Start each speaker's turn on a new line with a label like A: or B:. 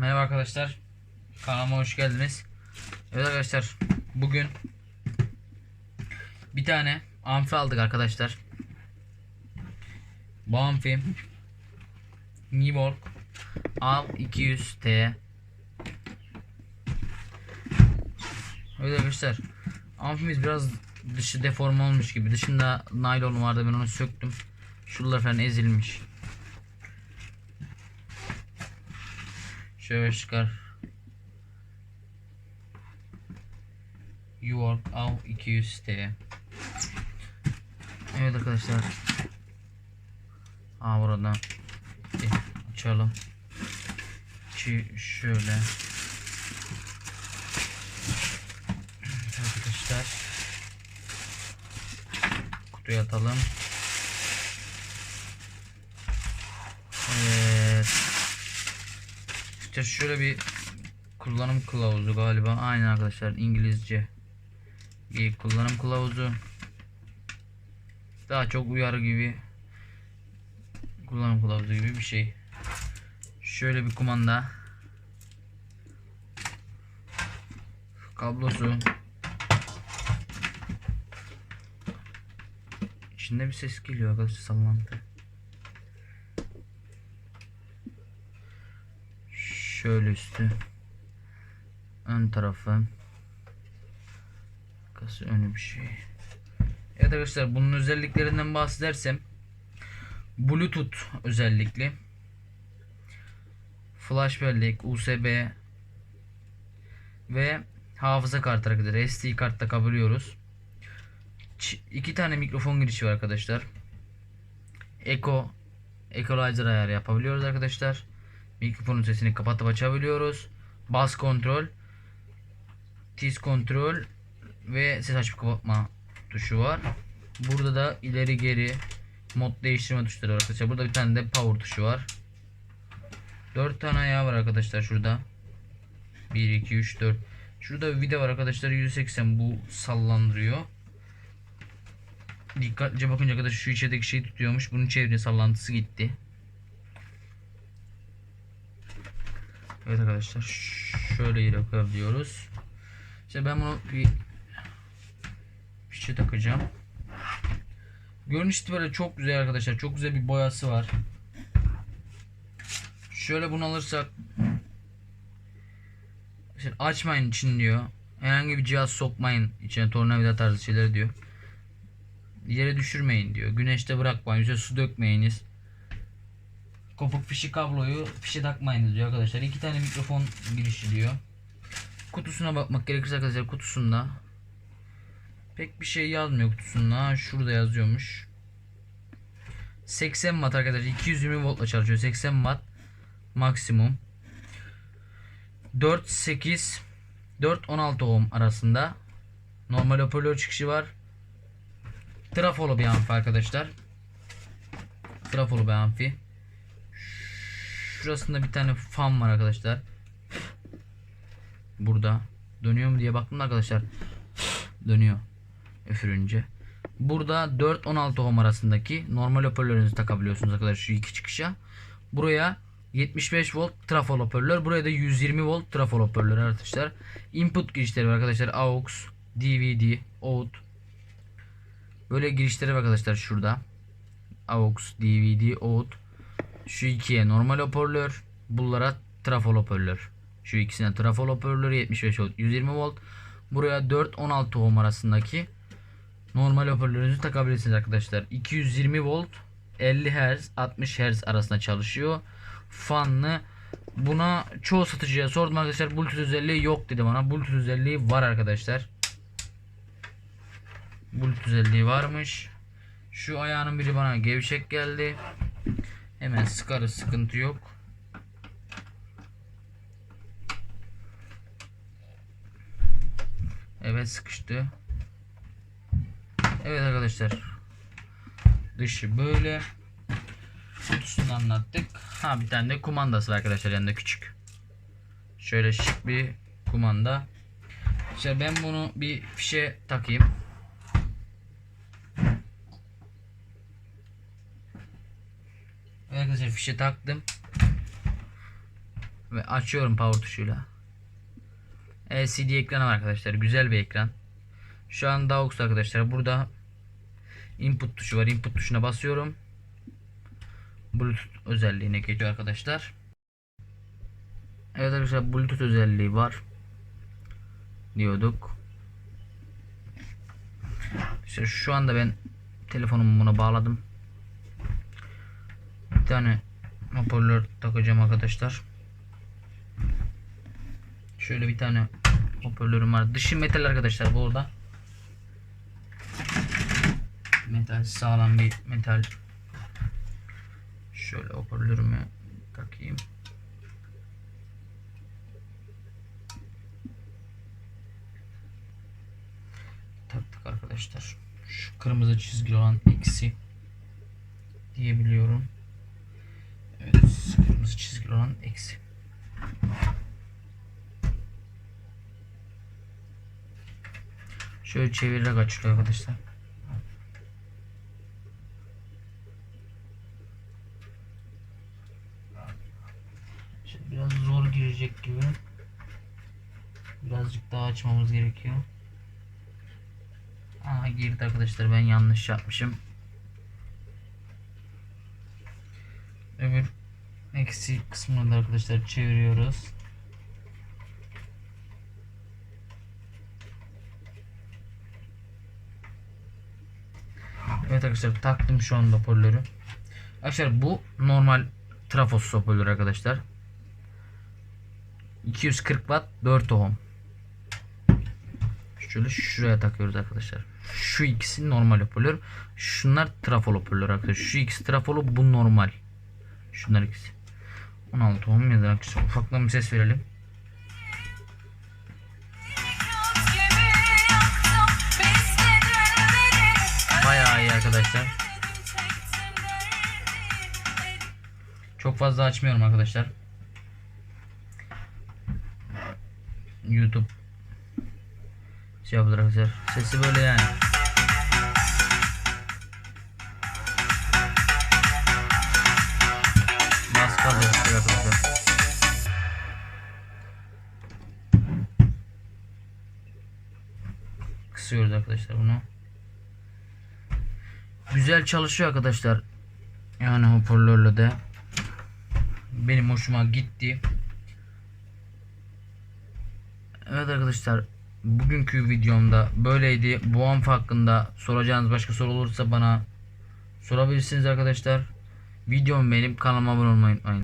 A: Merhaba arkadaşlar. Kanalıma hoş geldiniz. Evet arkadaşlar. Bugün bir tane amfi aldık arkadaşlar. Bu amfi Niborg Al 200T Evet arkadaşlar. Amfimiz biraz dışı deforme olmuş gibi. Dışında naylon vardı ben onu söktüm. Şuralar falan ezilmiş. Şöyle çıkar. York Av 200T. Evet arkadaşlar. Aa burada. Bir açalım. Çi şöyle. Arkadaşlar. Kutuya atalım. İşte şöyle bir kullanım kılavuzu galiba. Aynen arkadaşlar İngilizce. Bir kullanım kılavuzu. Daha çok uyarı gibi. Kullanım kılavuzu gibi bir şey. Şöyle bir kumanda. Kablosu. İçinde bir ses geliyor arkadaşlar sallantı. Şöyle üstü. Ön tarafı. Arkası önü bir şey. Evet arkadaşlar bunun özelliklerinden bahsedersem Bluetooth özellikli. Flash bellek, USB ve hafıza kartı arkadaşlar. SD kart takabiliyoruz. Ç- iki tane mikrofon girişi var arkadaşlar. Echo Equalizer ayarı yapabiliyoruz arkadaşlar. Mikrofonun sesini kapatıp açabiliyoruz. Bas kontrol, tiz kontrol ve ses açıp kapatma tuşu var. Burada da ileri geri mod değiştirme tuşları var arkadaşlar. Burada bir tane de power tuşu var. 4 tane ayağı var arkadaşlar şurada. 1 2 3 4. Şurada bir vida var arkadaşlar 180 bu sallandırıyor. Dikkatlice bakınca arkadaşlar şu içerideki şey tutuyormuş. Bunun çevre sallantısı gitti. Evet arkadaşlar şöyle yere koyabiliyoruz. İşte ben bunu bir fişe takacağım. Görünüş böyle çok güzel arkadaşlar. Çok güzel bir boyası var. Şöyle bunu alırsak işte açmayın için diyor. Herhangi bir cihaz sokmayın içine tornavida tarzı şeyler diyor. Yere düşürmeyin diyor. Güneşte bırakmayın. Üstüne su dökmeyiniz. Kopuk fişi kabloyu fişe takmayınız diyor arkadaşlar. İki tane mikrofon girişi diyor. Kutusuna bakmak gerekirse arkadaşlar kutusunda pek bir şey yazmıyor kutusunda. Şurada yazıyormuş. 80 watt arkadaşlar. 220 voltla çalışıyor. 80 watt maksimum. 4 8 4 16 ohm arasında normal hoparlör çıkışı var. Trafolu bir amfi arkadaşlar. Trafolu bir amfi. Şurasında bir tane fan var arkadaşlar. Burada. Dönüyor mu diye baktım da arkadaşlar. Dönüyor. Üfürünce. Burada 4-16 ohm arasındaki normal hoparlörünüzü takabiliyorsunuz arkadaşlar şu iki çıkışa. Buraya 75 volt trafol hoparlör. Buraya da 120 volt trafol hoparlör arkadaşlar. Input girişleri var arkadaşlar. AUX, DVD, out. Böyle girişleri var arkadaşlar şurada. AUX, DVD, out. Şu ikiye normal hoparlör. Bunlara trafol hoparlör. Şu ikisine trafol hoparlörü 75 volt 120 volt. Buraya 4-16 ohm arasındaki normal hoparlörünüzü takabilirsiniz arkadaşlar. 220 volt 50 Hz 60 Hz arasında çalışıyor. Fanlı Buna çoğu satıcıya sordum arkadaşlar. Bluetooth özelliği yok dedi bana. Bluetooth özelliği var arkadaşlar. Bluetooth özelliği varmış. Şu ayağının biri bana gevşek geldi. Hemen sıkarız sıkıntı yok. Evet sıkıştı. Evet arkadaşlar. Dışı böyle. Kutusunu anlattık. Ha bir tane de kumandası var arkadaşlar yanında küçük. Şöyle şık bir kumanda. İşte ben bunu bir fişe takayım. Evet arkadaşlar fişe taktım. Ve açıyorum power tuşuyla. LCD ekranı var arkadaşlar. Güzel bir ekran. Şu an AUX arkadaşlar. Burada input tuşu var. Input tuşuna basıyorum. Bluetooth özelliğine geçiyor arkadaşlar. Evet arkadaşlar Bluetooth özelliği var. Diyorduk. İşte şu anda ben telefonumu buna bağladım. Tane hoparlör takacağım arkadaşlar. Şöyle bir tane hoparlörüm var. Dışı metal arkadaşlar bu arada. Metal sağlam bir metal. Şöyle hoparlörümü takayım. Taktık arkadaşlar. Şu kırmızı çizgili olan eksi diyebiliyorum. Evet, kırmızı çizgili olan eksi. Şöyle çevirerek açılıyor arkadaşlar. Şimdi biraz zor girecek gibi. Birazcık daha açmamız gerekiyor. Aa girdi arkadaşlar ben yanlış yapmışım. Öbür eksi kısmını da arkadaşlar çeviriyoruz. Evet arkadaşlar taktım şu anda hoparlörü. Arkadaşlar bu normal trafosuz hoparlör arkadaşlar. 240 watt 4 ohm. Şöyle şuraya takıyoruz arkadaşlar. Şu ikisi normal hoparlör. Şunlar trafol hoparlör arkadaşlar. Şu ikisi trafolu bu normal. Şunlar ikisi. 16 ohm ya da arkadaşlar ufaktan bir ses verelim. Bayağı iyi arkadaşlar. Çok fazla açmıyorum arkadaşlar. YouTube şey yapılır arkadaşlar. Sesi böyle yani. Kısıyoruz arkadaşlar bunu. Güzel çalışıyor arkadaşlar. Yani hoparlörle de. Benim hoşuma gitti. Evet arkadaşlar bugünkü videomda böyleydi. Bu amf hakkında soracağınız başka soru olursa bana sorabilirsiniz arkadaşlar. Videomu beğenip kanalıma abone olmayı unutmayın.